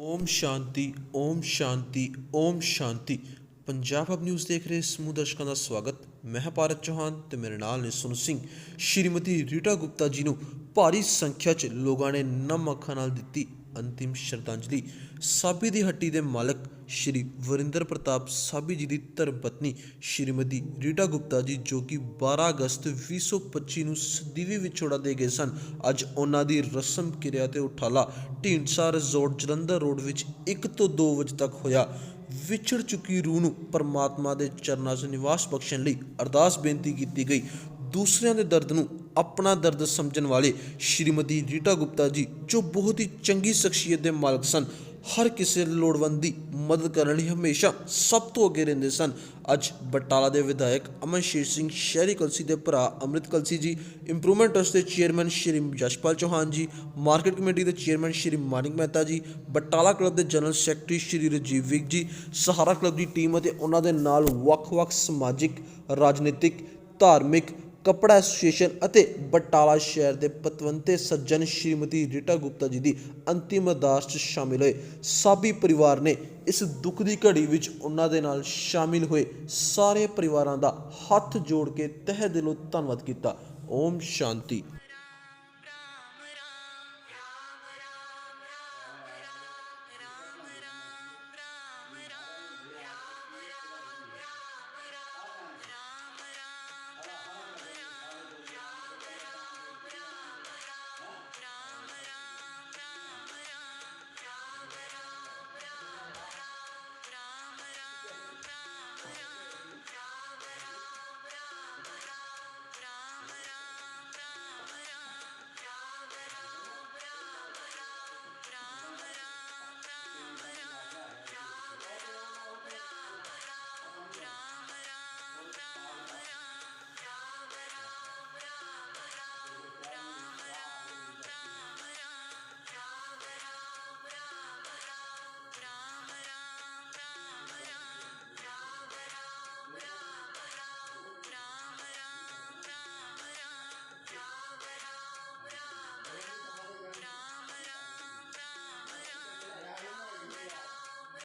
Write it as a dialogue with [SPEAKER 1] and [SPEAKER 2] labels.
[SPEAKER 1] ਓਮ ਸ਼ਾਂਤੀ ਓਮ ਸ਼ਾਂਤੀ ਓਮ ਸ਼ਾਂਤੀ। Punjab hub news ਦੇਖ ਰਹੇ ਸਮੂਹ ਦਰਸ਼ਕਾਂ ਦਾ ਸਵਾਗਤ। ਮੈਂ ਹਾਂ ਭਾਰਤ ਚੌਹਾਨ ਤੇ ਮੇਰੇ ਨਾਲ ਨੇ ਸੁਨ ਸਿੰਘ। ਸ਼੍ਰੀਮਤੀ ਰੀਟਾ ਗੁਪਤਾ ਜੀ ਨੂੰ ਭਾਰੀ ਸੰਖਿਆ 'ਚ ਲੋਕਾਂ ਨੇ ਨਮ ਅੱਖਾਂ ਨਾਲ ਦਿੱਤੀ ਅੰਤਿਮ ਸ਼ਰਧਾਂਜਲੀ। ਸਾਬੀ ਦੀ ਹੱਟੀ ਦੇ ਮਾਲਕ ਸ਼੍ਰੀ ਵਰਿੰਦਰ ਪ੍ਰਤਾਪ ਸਾਬੀ ਜੀ ਦੀ ਧਰਮ ਪਤਨੀ ਸ਼੍ਰੀਮਤੀ ਰੀਟਾ ਗੁਪਤਾ ਜੀ, ਜੋ ਕਿ 12 ਅਗਸਤ 2025 ਨੂੰ ਸਦੀਵੀ ਵਿਛੋੜਾ ਦੇ ਗਏ ਸਨ। ਅੱਜ ਉਹਨਾਂ ਦੀ ਰਸਮ ਕਿਰਿਆ ਤੇ ਉਠਾਲਾ ਢੀਂਡਸਾ ਰਿਜ਼ੋਰਟ ਜਲੰਧਰ ਰੋਡ ਵਿੱਚ 1 ਤੋਂ 2 ਵਜੇ ਤੱਕ ਹੋਇਆ। ਵਿਛੜ ਚੁੱਕੀ ਰੂਹ ਨੂੰ ਪਰਮਾਤਮਾ ਦੇ ਚਰਨਾਂ 'ਚ ਨਿਵਾਸ ਬਖਸ਼ਣ ਲਈ ਅਰਦਾਸ ਬੇਨਤੀ ਕੀਤੀ ਗਈ। ਦੂਸਰਿਆਂ ਦੇ ਦਰਦ ਨੂੰ ਆਪਣਾ ਦਰਦ ਸਮਝਣ ਵਾਲੇ ਸ਼੍ਰੀਮਤੀ ਰੀਟਾ ਗੁਪਤਾ ਜੀ, ਜੋ ਬਹੁਤ ਹੀ ਚੰਗੀ ਸ਼ਖਸੀਅਤ ਦੇ ਮਾਲਕ ਸਨ। ਹਰ ਕਿਸੇ ਲੋੜਵੰਦ ਦੀ ਮਦਦ ਕਰਨ ਲਈ ਹਮੇਸ਼ਾ ਸਭ ਤੋਂ ਅੱਗੇ ਰਹਿੰਦੇ ਸਨ। ਅੱਜ ਬਟਾਲਾ ਦੇ ਵਿਧਾਇਕ ਅਮਨਸ਼ੇਰ ਸਿੰਘ ਸ਼ਹਿਰੀ ਕਲਸੀ ਦੇ ਭਰਾ ਅੰਮ੍ਰਿਤ ਕਲਸੀ ਜੀ ਇੰਪਰੂਵਮੈਂਟ ਟਰਸਟ ਦੇ chairman Shri Jashpal Chauhan ji market committee ਦੇ ਚੇਅਰਮੈਨ ਸ਼੍ਰੀ ਮਾਨਿਕ ਮਹਿਤਾ ਜੀ, ਬਟਾਲਾ ਕਲੱਬ ਦੇ general secretary Shri Rajiv Vik ji, Sahara club ਦੀ ਟੀਮ ਅਤੇ ਉਹਨਾਂ ਦੇ ਨਾਲ ਵੱਖ-ਵੱਖ ਸਮਾਜਿਕ, ਰਾਜਨੀਤਿਕ, ਧਾਰਮਿਕ ਕੱਪੜਾ ਐਸੋਸੀਏਸ਼ਨ ਅਤੇ ਬਟਾਲਾ ਸ਼ਹਿਰ ਦੇ ਪਤਵੰਤੇ ਸੱਜਣ ਸ਼੍ਰੀਮਤੀ ਰੀਟਾ ਗੁਪਤਾ ਜੀ ਦੀ ਅੰਤਿਮ ਅਰਦਾਸ 'ਚ ਸ਼ਾਮਿਲ ਹੋਏ। ਸਾਬੀ ਪਰਿਵਾਰ ਨੇ ਇਸ ਦੁੱਖ ਦੀ ਘੜੀ ਵਿੱਚ ਉਹਨਾਂ ਦੇ ਨਾਲ ਸ਼ਾਮਿਲ ਹੋਏ। ਸਾਰੇ ਪਰਿਵਾਰਾਂ ਦਾ ਹੱਥ ਜੋੜ ਕੇ ਤਹਿ ਦਿਲੋਂ ਧੰਨਵਾਦ ਕੀਤਾ। ਓਮ ਸ਼ਾਂਤੀ।